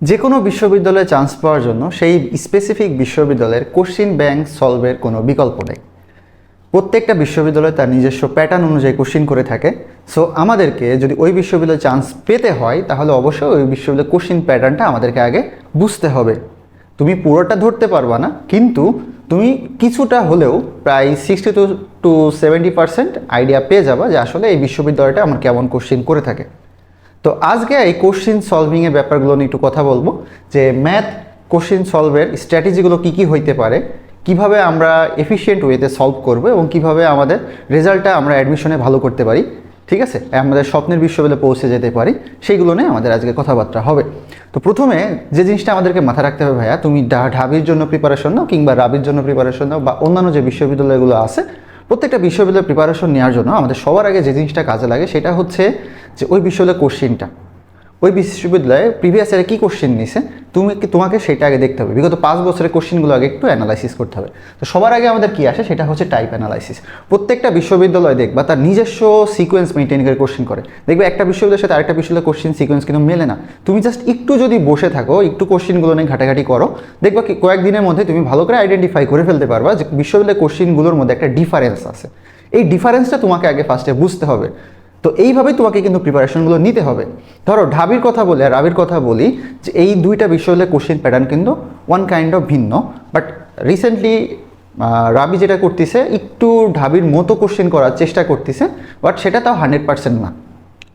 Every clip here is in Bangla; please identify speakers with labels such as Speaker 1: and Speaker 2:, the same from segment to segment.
Speaker 1: যে কোনো বিশ্ববিদ্যালয়ে চান্স পাওয়ার জন্য সেই স্পেসিফিক বিশ্ববিদ্যালয়ের কোশ্চিন ব্যাংক সলভের কোনো বিকল্প নেই। প্রত্যেকটা বিশ্ববিদ্যালয় তার নিজস্ব প্যাটার্ন অনুযায়ী কোশ্চিন করে থাকে। সো আমাদেরকে যদি ওই বিশ্ববিদ্যালয়ে চান্স পেতে হয়, তাহলে অবশ্যই ওই বিশ্ববিদ্যালয়ের কোশ্চিন প্যাটার্নটা আমাদেরকে আগে বুঝতে হবে। তুমি পুরোটা ধরতে পারবা না, কিন্তু তুমি কিছুটা হলেও প্রায় sixty to to seventy percent idea পেয়ে যাবা যে আসলে এই বিশ্ববিদ্যালয়টা আমার কেমন কোশ্চিন করে থাকে। তো আজকে এই কোশ্চিন সলভিংয়ের ব্যাপারগুলো নিয়ে একটু কথা বলব, যে ম্যাথ কোশ্চিন সলভের স্ট্র্যাটেজিগুলো কী কী হইতে পারে, কীভাবে আমরা এফিশিয়েন্ট ওয়েতে সলভ করব এবং কীভাবে আমাদের রেজাল্টটা আমরা অ্যাডমিশনে ভালো করতে পারি, ঠিক আছে? আমাদের স্বপ্নের বিশ্ববিদ্যালয়ে পৌঁছে যেতে পারি, সেইগুলো নিয়ে আমাদের আজকে কথাবার্তা হবে। তো প্রথমে যে জিনিসটা আমাদেরকে মাথায় রাখতে হবে ভাইয়া, তুমি ঢাবির জন্য প্রিপারেশন নাও কিংবা রাবির জন্য প্রিপারেশন নাও বা অন্যান্য যে বিশ্ববিদ্যালয়গুলো আছে, প্রত্যেকটা বিশ্ববিদ্যালয়ের প্রিপারেশন নেওয়ার জন্য আমাদের সবার আগে যে জিনিসটা কাজে লাগে সেটা হচ্ছে যে ওই বিশ্ববিদ্যালয়ের কোশ্চিনটা ওই বিশ্ববিদ্যালয়ে প্রিভিয়াস ইয়ারে কী কোশ্চেন নিছে? তুমি কি- তোমাকে সেটা আগে দেখতে হবে। বিগত পাঁচ বছরের কোশ্চেনগুলো আগে একটু অ্যানালাইসিস করতে হবে। তো সবার আগে আমাদের কি আসে? সেটা হচ্ছে টাইপ অ্যানালাইসিস প্রত্যেকটা বিশ্ববিদ্যালয় দেখবা, তার নিজস্ব সিকোয়েন্স মেনটেন করে কোশ্চেন করে। দেখবে একটা বিশ্ববিদ্যালয়ের সাথে আরেকটা বিশ্ববিদ্যালয়ের কোশ্চেন সিকোয়েন্স কিন্তু মেলে না। তুমি জাস্ট একটু যদি বসে থাকো, একটু কোশ্চেনগুলো নিয়ে ঘাটাঘাটি করো, দেখবা কয়েকদিনের মধ্যে তুমি ভালো করে আইডেন্টিফাই করে ফেলতে পারবা যে বিশ্ববিদ্যালয়ের কোশ্চেনগুলোর মধ্যে একটা ডিফারেন্স আছে। এই ডিফারেন্সটা তোমাকে আগে ফার্স্টে বুঝতে হবে। তো এইভাবে তোমাকে কিন্তু প্রিপারেশনগুলো নিতে হবে। ধরো, ঢাবির কথা বলে আর রাবির কথা বলি, যে এই দুইটা বিষয় হলে কোশ্চেন প্যাটার্ন কিন্তু ওয়ান কাইন্ড অফ ভিন্ন। বাট রিসেন্টলি রাবি যেটা করতেছে, একটু ঢাবির মতো কোশ্চেন করার চেষ্টা করতেছে বাট সেটা তাও হান্ড্রেড পার্সেন্ট না।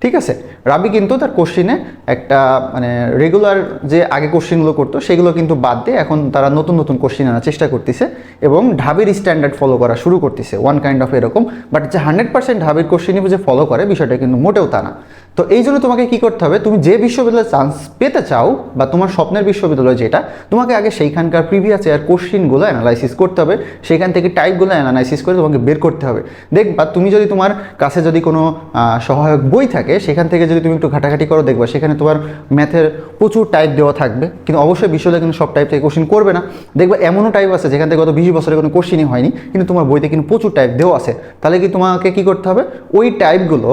Speaker 1: ঠিক আছে? রাবি কিন্তু তার কোশ্চিনে একটা মানে রেগুলার যে আগে কোশ্চিনগুলো করতো, সেগুলো কিন্তু বাদ দিয়ে এখন তারা নতুন নতুন কোশ্চিন আনার চেষ্টা করতেছে এবং ঢাবির স্ট্যান্ডার্ড ফলো করা শুরু করতেছে ওয়ান কাইন্ড অফ এরকম। বাট যে হান্ড্রেড পার্সেন্ট ঢাবির কোশ্চিনই যে ফলো করে, বিষয়টা কিন্তু মোটেও তা না। তো এই জন্য তোমাকে কি করতে হবে, তুমি যে বিশ্ববিদ্যালয়ে চান্স পেতে চাও বা তোমার স্বপ্নের বিশ্ববিদ্যালয় যেটা, তোমাকে আগে সেইখানকার প্রিভিয়াস ইয়ার কোশ্চিনগুলো অ্যানালাইসিস করতে হবে। সেখান থেকে টাইপগুলো অ্যানালাইসিস করে তোমাকে বের করতে হবে। দেখবা, তুমি যদি তোমার কাছে যদি কোনো সহায়ক বই থাকে, সেখান থেকে যদি তুমি একটু ঘাটাঘাটি করো, দেখবা সেখানে তোমার ম্যাথের প্রচুর টাইপ দেওয়া থাকবে। কিন্তু অবশ্যই বিশ্ববিদ্যালয় কিন্তু সব টাইপ থেকে কোশ্চিন করবে না। দেখবা এমনও টাইপ আছে, যেখান থেকে গত বিশ বছরে কোনো কোশ্চিনই হয়নি, কিন্তু তোমার বইতে কিন্তু প্রচুর টাইপ দেওয়া আছে। তাহলে কি তোমাকে কি করতে হবে? ওই টাইপগুলো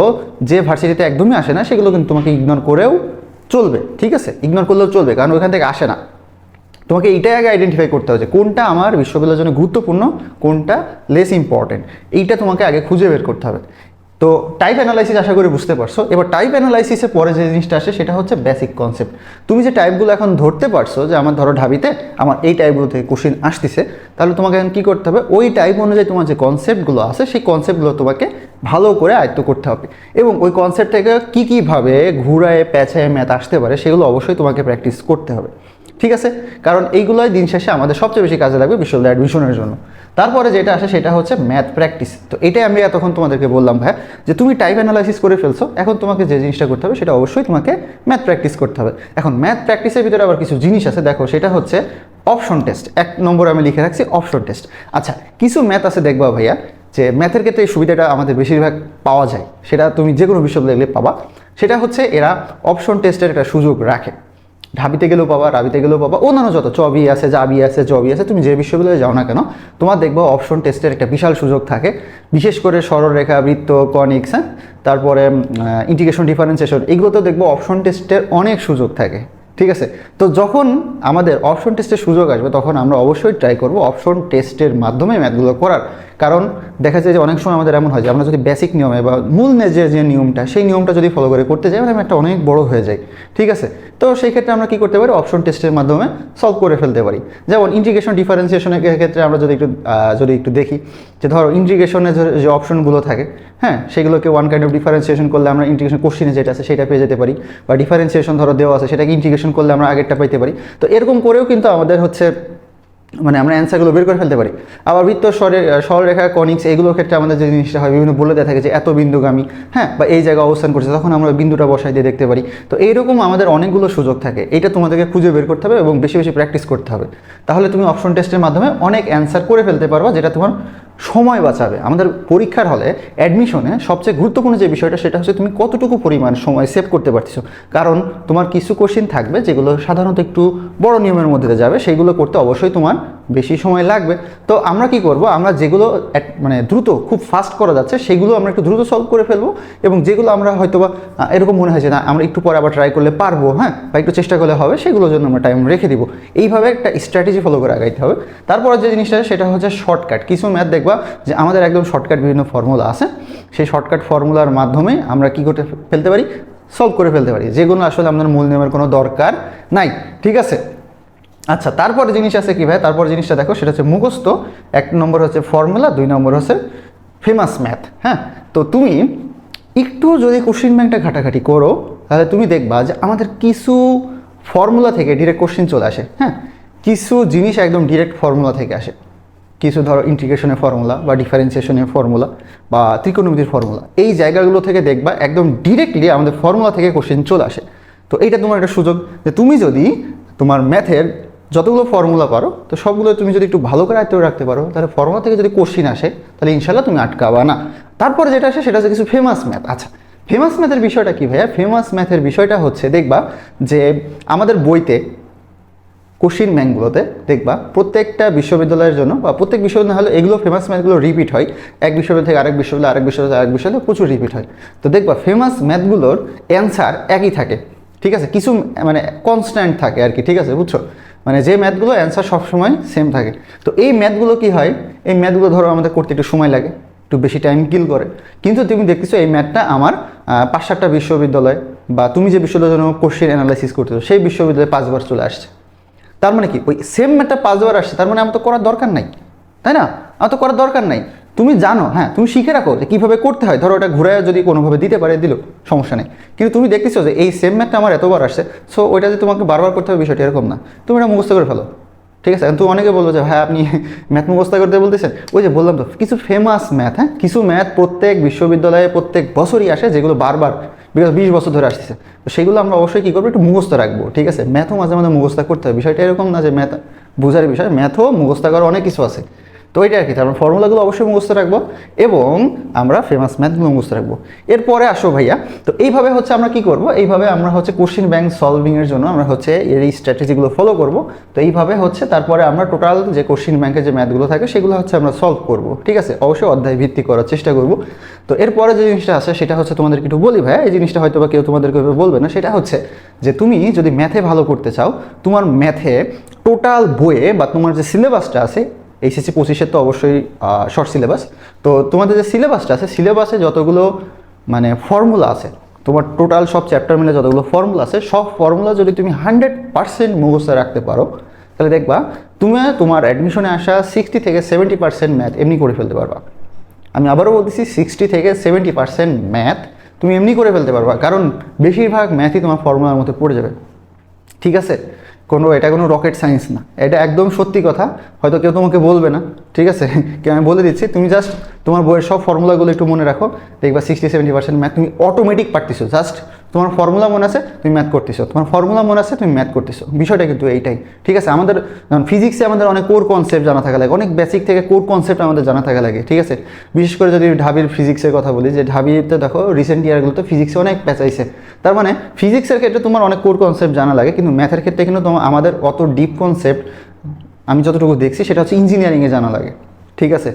Speaker 1: যে ভার্সিটিতে একদমই আসে না, সেগুলো কিন্তু তোমাকে ইগনোর করেও চলবে, ঠিক আছে? ইগনোর করলেও চলবে, কারণ ওইখান থেকে আসে না। তোমাকে এইটাই আগে আইডেন্টিফাই করতে হবে যে কোনটা আমার বিশ্ববিদ্যালয়ের জন্য গুরুত্বপূর্ণ, কোনটা লেস ইম্পর্টেন্ট এইটা তোমাকে আগে খুঁজে বের করতে হবে। তো টাইপ অ্যানালাইসিস আশা করি বুঝতে পারছ। এবার টাইপ অ্যানালাইসিসের পরে যে জিনিসটা আসে, সেটা হচ্ছে বেসিক কনসেপ্ট তুমি যে টাইপগুলো এখন ধরতে পারছ, যে আমার ধরো ঢাবিতে আমার এই টাইপগুলো থেকে কোশ্চিন আসতেছে, তাহলে তোমাকে এখন কী করতে হবে? ওই টাইপ অনুযায়ী তোমার যে কনসেপ্টগুলো আছে, সেই কনসেপ্টগুলো তোমাকে ভালো করে আয়ত্ত করতে হবে। এবং ওই কনসেপ্ট থেকে কী কীভাবে ঘুরায়, প্যাঁচায়, ম্যাথ আসতে পারে, সেগুলো অবশ্যই তোমাকে প্র্যাকটিস করতে হবে। ঠিক আছে? কারণ এইগুলোই দিন শেষে আমাদের সবচেয়ে বেশি কাজে লাগবে বিশ্ববিদ্যালয় অ্যাডমিশনের জন্য। তারপরে যেটা আসে সেটা হচ্ছে ম্যাথ প্র্যাকটিস তো এটাই আমি এতক্ষণ তোমাদেরকে বললাম, ভাই, যে তুমি টাইপ অ্যানালাইসিস করে ফেলছো, এখন তোমাকে যে জিনিসটা করতে হবে সেটা অবশ্যই তোমাকে ম্যাথ প্র্যাকটিস করতে হবে। এখন ম্যাথ প্র্যাকটিসের ভিতরে আবার কিছু জিনিস আছে, দেখো, সেটা হচ্ছে অপশন টেস্ট এক নম্বরে আমি লিখে রাখছি অপশন টেস্ট আচ্ছা কিছু ম্যাথ আছে দেখবা, ভাইয়া, যে ম্যাথের ক্ষেত্রে এই সুবিধাটা আমাদের বেশিরভাগ পাওয়া যায়। সেটা তুমি যে কোনো বিশ্ববিদ্যালয়ে গেলে পাবা। সেটা হচ্ছে এরা অপশন টেস্টের একটা সুযোগ রাখে। ঢাবিতে গেলেও পাবা, রাবিতে গেলেও পাবা, অন্যান্য যত চবি আছে জাবি আছে জবি আছে তুমি যে বিশ্ববিদ্যালয়ে যাও না কেন, তোমার দেখব অপশন টেস্টের একটা বিশাল সুযোগ থাকে। বিশেষ করে সরলরেখা, বৃত্ত, কনিক্স হ্যাঁ? তারপরে ইন্টিগ্রেশন ডিফারেন্সিয়েশন এগুলোতেও দেখব অপশন টেস্টের অনেক সুযোগ থাকে। ঠিক আছে? তো যখন আমাদের অপশন টেস্টের সুযোগ আসবে, তখন আমরা অবশ্যই ট্রাই করব অপশন টেস্টের মাধ্যমে ম্যাথগুলো করার। কারণ দেখা যায় যে অনেক সময় আমাদের এমন হয় যে আমরা যদি বেসিক নিয়মে বা মূল যে যে নিয়মটা, সেই নিয়মটা যদি ফলো করে করতে যাই মানে একটা অনেক বড় হয়ে যায় ঠিক আছে? তো সেই ক্ষেত্রে আমরা কি করতে পারি? অপশন টেস্টের মাধ্যমে সলভ করে ফেলতে পারি। যেমন ইন্টিগ্রেশন ডিফারেন্সিয়েশনের ক্ষেত্রে আমরা যদি একটু যদি একটু দেখি যে ধরো ইন্টিগ্রেশনের যে অপশনগুলো থাকে হ্যাঁ সেগুলোকে ওয়ান কাইন্ড অফ ডিফারেন্সিয়েশন করলে আমরা ইন্টিগ্রেশন কোশ্চিনে যেটা আছে সেটা পেয়ে যেতে পারি। বা ডিফারেন্সিয়েশন ধরো দেওয়া আছে, সেটাকে ইন্টিগ্রেশন করলে আমরা আগেরটা পাইতে পারি। তো এরকম করেও কিন্তু আমাদের হচ্ছে মানে আমরা অ্যান্সারগুলো বের করে ফেলতে পারি। আবার বৃত্ত সরলরেখা, কনিক্স, এগুলোর ক্ষেত্রে আমাদের যে জিনিসটা হয়, বিভিন্ন বলে দেওয়া থাকে যে এত বিন্দুগামী হ্যাঁ বা এই জায়গায় অবস্থান করছে, তখন আমরা বিন্দুটা বসাই দিয়ে দেখতে পারি। তো এইরকম আমাদের অনেকগুলো সুযোগ থাকে। এটা তোমাদেরকে খুঁজে বের করতে হবে এবং বেশি বেশি প্র্যাকটিস করতে হবে। তাহলে তুমি অপশন টেস্টের মাধ্যমে অনেক অ্যান্সার করে ফেলতে পারবা, যেটা তোমার সময় বাঁচাবে। আমাদের পরীক্ষার হলে অ্যাডমিশনে সবচেয়ে গুরুত্বপূর্ণ যে বিষয়টা, সেটা হচ্ছে তুমি কতটুকু পরিমাণ সময় সেভ করতে পারছ কারণ তোমার কিছু কোশ্চিন থাকবে, যেগুলো সাধারণত একটু বড় নিয়মের মধ্যে যাবে সেইগুলো করতে অবশ্যই তোমার বেশি সময় লাগবে। তো আমরা কি করব? আমরা যেগুলো মানে দ্রুত, খুব ফাস্ট করা যাচ্ছে, সেগুলো আমরা একটু দ্রুত সলভ করে ফেলব এবং যেগুলো আমরা হয়তো বা এরকম মনে হয় যে না, আমরা একটু পরে আবার ট্রাই করলে পারব হ্যাঁ? বা একটু চেষ্টা করলে হবে, সেগুলোর জন্য আমরা টাইম রেখে দিব। এইভাবে একটা স্ট্র্যাটেজি ফলো করে আগাইতে হবে। তারপর যে জিনিসটা সেটা হচ্ছে শর্টকাট কিছু ম্যাথ দেখবা যে আমাদের একদম শর্টকাট বিভিন্ন ফর্মুলা আছে। সেই শর্টকাট ফর্মুলার মাধ্যমে আমরা কি করতে ফেলতে পারি? সলভ করে ফেলতে পারি। যেগুলো আসলে আমাদের মূল নিয়মের কোনো দরকার নাই। ঠিক আছে? আচ্ছা তারপরে জিনিস আছে কি ভাই? তারপর জিনিসটা দেখো, সেটা হচ্ছে মুখস্থ। এক নম্বর হচ্ছে ফর্মুলা দুই নম্বর হচ্ছে ফেমাস ম্যাথ হ্যাঁ? তো তুমি একটু যদি কোশ্চিন ব্যাংকটা ঘাটাঘাটি করো, তাহলে তুমি দেখবা যে আমাদের কিছু ফর্মুলা থেকে ডিরেক্ট কোশ্চিন চলে আসে হ্যাঁ? কিছু জিনিস একদম ডিরেক্ট ফর্মুলা থেকে আসে। কিছু ধরো ইন্টিগ্রেশনের ফর্মুলা বা ডিফারেন্সিয়েশনের ফর্মুলা বা ত্রিকোণমিতির ফর্মুলা এই জায়গাগুলো থেকে দেখবা একদম ডিরেক্টলি আমাদের ফর্মুলা থেকে কোশ্চেন চলে আসে। তো এইটা তোমার একটা সুযোগ যে তুমি যদি তোমার ম্যাথের যতগুলো ফর্মুলা পারো, তো সবগুলো তুমি যদি একটু ভালো করে আয়ত্ত রাখতে পারো, তাহলে ফর্মুলা থেকে যদি কোশ্চিন আসে, তাহলে ইনশাল্লাহ তুমি আটকাবা না। তারপরে যেটা আসে, সেটা হচ্ছে কিছু ফেমাস ম্যাথ আচ্ছা ফেমাস ম্যাথের বিষয়টা কি ভাইয়া? ফেমাস ম্যাথের বিষয়টা হচ্ছে, দেখবা যে আমাদের বইতে কোশ্চিন ব্যাঙ্কগুলোতে দেখবা প্রত্যেকটা বিশ্ববিদ্যালয়ের জন্য বা প্রত্যেক বিশ্ববিদ্যালয় হলে এগুলো ফেমাস ম্যাথগুলো রিপিট হয়। এক বিশ্ববিদ্যালয় থেকে আরেক বিশ্ববিদ্যালয় আরেক বিশ্ববিদ্যালয় আরেক বিশ্ববিদ্যালয় প্রচুর রিপিট হয়। তো দেখবা ফেমাস ম্যাথগুলোর অ্যান্সার একই থাকে, ঠিক আছে? কিছু মানে কনস্ট্যান্ট থাকে আর কি, ঠিক আছে? বুঝছ? মানে যে ম্যাথগুলো অ্যান্সার সবসময় সেম থাকে। তো এই ম্যাথগুলো কি হয়? এই ম্যাথগুলো ধরো আমাদের করতে একটু সময় লাগে, একটু বেশি টাইম কিল করে। কিন্তু তুমি দেখতেছো এই ম্যাথটা আমার পাঁচ সাতটা বিশ্ববিদ্যালয় বা তুমি যে বিশ্ববিদ্যালয় কোশ্চেন অ্যানালাইসিস করতেছো, সেই বিশ্ববিদ্যালয়ে পাঁচবার চলে আসছে। তার মানে কি? ওই সেম ম্যাথটা পাঁচবার আসছে, তার মানে আমার তো করার দরকার নাই, তাই না? আমার তো করার দরকার নাই। তুমি জানো হ্যাঁ তুমি শিখে রাখো যে কীভাবে করতে হয়। ধরো ওটা ঘুরে যদি কোনোভাবে দিতে পারে, দিল, সমস্যা নেই। কিন্তু তুমি দেখতেছো যে এই সেম ম্যাথটা আমার এতবার আসছে সো ওইটা যে তোমাকে বারবার করতে হবে বিষয়টা এরকম না। তুমি এটা মুখস্থ করে ফেলো, ঠিক আছে? তুমি অনেকে বলব যে ভাই আপনি ম্যাথ মুখস্থ করতে বলতেছেন। ওই যে বললাম তো, কিছু ফেমাস ম্যাথ হ্যাঁ? কিছু ম্যাথ প্রত্যেক বিশ্ববিদ্যালয়ে প্রত্যেক বছরই আসে, যেগুলো বারবার বিগত বিশ বছর ধরে আসতেছে। তো সেগুলো আমরা অবশ্যই কী করব? একটু মুখস্থ রাখব, ঠিক আছে? ম্যাথও মাঝে মাঝে মুখস্থ করতে হবে বিষয়টা এরকম না যে ম্যাথ বোঝার বিষয় ম্যাথও মুখস্থ করার অনেক কিছু আছে। তো ওইটা আর কি তারপর ফর্মুলাগুলো অবশ্যই মুখস্থ রাখব এবং আমরা ফেমাস ম্যাথগুলো মুখস্থ রাখব। এরপরে আসো ভাইয়া, তো এইভাবে হচ্ছে আমরা কি করব? এইভাবে আমরা হচ্ছে কোশ্চিন ব্যাংক সলভিংয়ের জন্য আমরা হচ্ছে এর এই স্ট্র্যাটেজিগুলো ফলো করব। তো এইভাবে হচ্ছে তারপরে আমরা টোটাল যে কোশ্চিন ব্যাংকের যে ম্যাথগুলো থাকে সেগুলো হচ্ছে আমরা সলভ করব, ঠিক আছে? অবশ্যই অধ্যায় ভিত্তি করার চেষ্টা করব। তো এরপরে যে জিনিসটা আছে সেটা হচ্ছে তোমাদেরকে একটু বলি ভাইয়া, এই জিনিসটা হয়তো বা কেউ তোমাদেরকে বলবে না, সেটা হচ্ছে যে তুমি যদি ম্যাথে ভালো করতে চাও, তোমার ম্যাথে টোটাল বইয়ে বা তোমার যে সিলেবাসটা আছে এইচএসসি পঁচিশের তো অবশ্যই শর্ট সিলেবাস তো তোমাদের যে সিলেবাসটা আছে সিলেবাসে যতগুলো মানে ফর্মুলা আছে, তোমার টোটাল সব চ্যাপ্টার মিলে যতগুলো ফর্মুলা আছে, সব ফর্মুলা যদি তুমি হান্ড্রেড পার্সেন্ট মুখস্থ রাখতে পারো, তাহলে দেখবা, তুমি তোমার অ্যাডমিশনে আসা সিক্সটি থেকে সেভেন্টি পার্সেন্ট ম্যাথ এমনি করে ফেলতে পারবা। আমি আবারও বলতেছি সিক্সটি থেকে সেভেন্টি পার্সেন্ট ম্যাথ তুমি এমনি করে ফেলতে পারবা, কারণ বেশিরভাগ ম্যাথই তোমার ফর্মুলার মধ্যে পড়ে যাবে। ঠিক আছে? কোনো, এটা কোনো রকেট সায়েন্স না। এটা একদম সত্যি কথা, হয়তো কেউ তোমাকে বলবে না, ঠিক আছে? কেউ আমি বলে দিচ্ছি, তুমি জাস্ট তোমার বইয়ের সব ফর্মুলাগুলো একটু মনে রাখো, দেখবা সিক্সটি সেভেন্টি পার্সেন্ট ম্যাথ তুমি অটোমেটিক পারতেছো জাস্ট তোমার ফর্মুলা মনে আছে? তুমি ম্যাথ করতেছো। তোমার ফর্মুলা মনে আছে? তুমি ম্যাথ করতেছো। বিষয়টা কিন্তু এইটাই। ঠিক আছে? আমাদের ফিজিক্সে আমাদের অনেক কোর কনসেপ্ট জানা থাকা লাগে। অনেক বেসিক থেকে কোর কনসেপ্ট আমাদের জানা থাকা লাগে। ঠিক আছে? বিশেষ করে যদি ঢাবির ফিজিক্সের কথা বলি, যে ঢাবিতে দেখো রিসেন্ট ইয়ারগুলোতে ফিজিক্সে অনেক পেঁচাইছে। তার মানে ফিজিক্সের ক্ষেত্রে তোমার অনেক কোর কনসেপ্ট জানা লাগে, কিন্তু ম্যাথের ক্ষেত্রে কিন্তু তোমার আমাদের অত ডিপ কনসেপ্ট আমি যতটুকু দেখছি, সেটা হচ্ছে ইঞ্জিনিয়ারিংয়ে জানা লাগে। ঠিক আছে?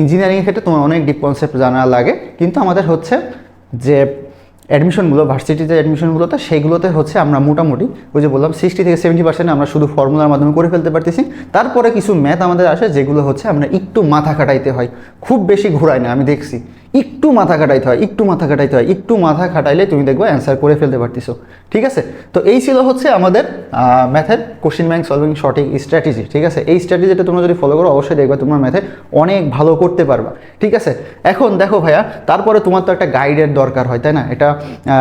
Speaker 1: ইঞ্জিনিয়ারিংয়ের ক্ষেত্রে তোমার অনেক ডিপ কনসেপ্ট জানা লাগে, কিন্তু আমাদের হচ্ছে যে অ্যাডমিশনগুলো ভার্সিটিতে অ্যাডমিশনগুলোতে সেইগুলোতে হচ্ছে আমরা মোটামুটি ওই যে বললাম সিক্সটি থেকে সেভেন্টি পার্সেন্ট আমরা শুধু ফর্মুলার মাধ্যমে করে ফেলতে পারতেছি। তারপরে কিছু ম্যাথ আমাদের আসে, যেগুলো হচ্ছে আমরা একটু মাথা খাটাইতে হয়। খুব বেশি ঘোরায় না, আমি দেখছি। একটু মাথা খাটাইতে হয়, একটু মাথা খাটাইতে হয়, একটু মাথা খাটাইলে তুমি দেখবে অ্যান্সার করে ফেলতে পারতেছো। ঠিক আছে? তো এই ছিল হচ্ছে আমাদের ম্যাথের কোশ্চিন ব্যাংক সলভিং সঠিক স্ট্র্যাটেজি ঠিক আছে? এই স্ট্র্যাটেজিটা তোমরা যদি ফলো করো, অবশ্যই দেখবে তোমার ম্যাথে অনেক ভালো করতে পারবা। ঠিক আছে? এখন দেখো ভাইয়া, তারপরে তোমার তো একটা গাইডের দরকার হয়, তাই না? এটা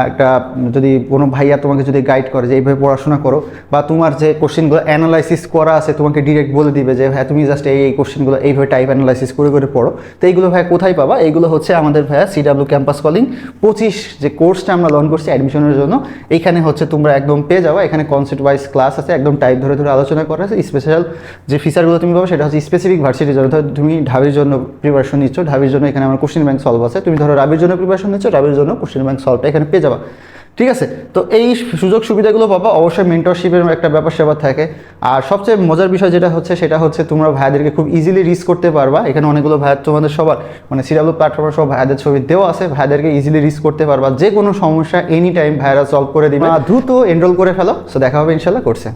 Speaker 1: একটা যদি কোনো ভাইয়া তোমাকে যদি গাইড করে যে এইভাবে পড়াশোনা করো, বা তোমার যে কোশ্চেনগুলো অ্যানালাইসিস করা আছে, তোমাকে ডিরেক্ট বলে দিবে যে হ্যাঁ তুমি জাস্ট এই কোশ্চেনগুলো এইভাবে টাইপ অ্যানালাইসিস করে করে পড়ো। তো এইগুলো ভাইয়া কোথায় পাবা? এইগুলো হচ্ছে আমাদের ভাইয়া সিডাব্লিউ ক্যাম্পাস কলিং পঁচিশ যে কোর্সটা আমরা লঞ্চ করছি অ্যাডমিশনের জন্য, এখানে হচ্ছে তোমরা একদম পেয়ে যাব। এখানে কনসেপ্ট ওয়াইজ ক্লাস আছে, একদম টাইপ ধরে ধরে আলোচনা করা আছে। স্পেশাল যে ফিচারগুলো তুমি পাবো, সেটা হচ্ছে স্পেসিফিক ভার্সিটির জন্য। তুমি ঢাবির জন্য প্রিপারেশন নিচ্ছ, ঢাবির জন্য এখানে আমার কোশ্চেন ব্যাংক সলভ আছে। তুমি ধরো রাবির জন্য প্রিপারেশন নিচ্ছ, রাবির জন্য কোশ্চেন ব্যাংক সলভটা এখানে পেয়ে যাবা। ঠিক আছে? তো এই সুযোগ সুবিধাগুলো পাবা। অবশ্যই মেন্টরশিপের একটা ব্যাপার স্যাপার থাকে। আর সবচেয়ে মজার বিষয় যেটা হচ্ছে সেটা হচ্ছে তোমরা ভাইয়াদেরকে খুব ইজিলি রিচ করতে পারবা। এখানে অনেকগুলো ভাইয়া তোমাদের সবার মানে সিরাবল প্ল্যাটফর্মে সব ভাইয়াদের ছবি দেওয়া আছে। ভাইয়াদেরকে ইজিলি রিচ করতে পারবা। যে কোনো সমস্যা এনি টাইম ভাইয়ারা সলভ করে দিবে। আর দ্রুত এনরোল করে ফেলো। সো দেখা হবে ইনশাল্লাহ করছে।